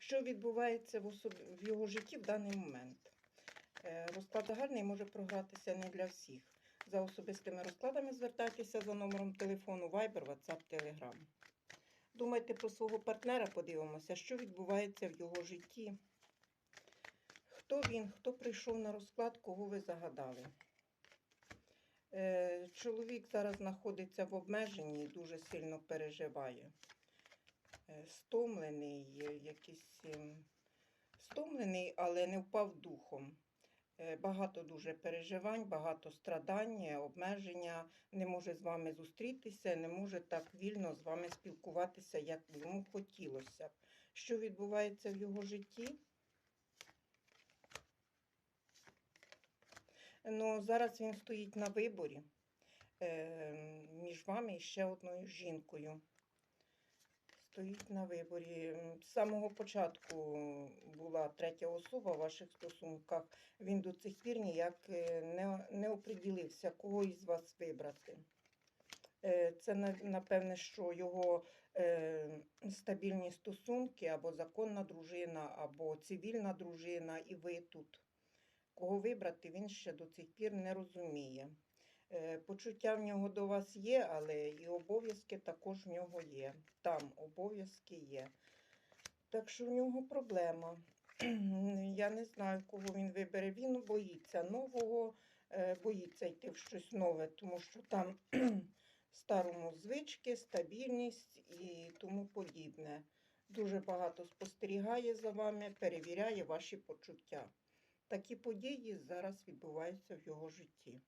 Що відбувається в, особ... в його житті в даний момент? Е, Розклад загальний може програтися не для всіх. За особистими розкладами звертайтеся за номером телефону Viber, WhatsApp, Telegram. Думайте про свого партнера, подивимося, що відбувається в його житті. Хто він, хто прийшов на розклад, кого ви загадали. Е, Чоловік зараз знаходиться в обмеженні і дуже сильно переживає. Стомлений, якийсь ем, стомлений, але не впав духом. Е, Багато дуже переживань, багато страдань, обмеження, не може з вами зустрітися, не може так вільно з вами спілкуватися, як йому хотілося. Що відбувається в його житті? Ну, зараз він стоїть на виборі е, між вами і ще одною жінкою. Стоїть на виборі. З самого початку була третя особа в ваших стосунках. Він до цих пір ніяк е, не, не оприділився, кого із вас вибрати. Е, Це напевне, що його е, стабільні стосунки або законна дружина, або цивільна дружина, і ви тут. Кого вибрати, він ще до цих пір не розуміє. Е, Почуття в нього до вас є, але і обов'язки також в нього є. Там обов'язки є. Так що в нього проблема. Я не знаю, кого він вибере. Він боїться нового, е, боїться йти в щось нове, тому що там старому звички, стабільність і тому подібне. Дуже багато спостерігає за вами, перевіряє ваші почуття. Такі події зараз відбуваються в його житті.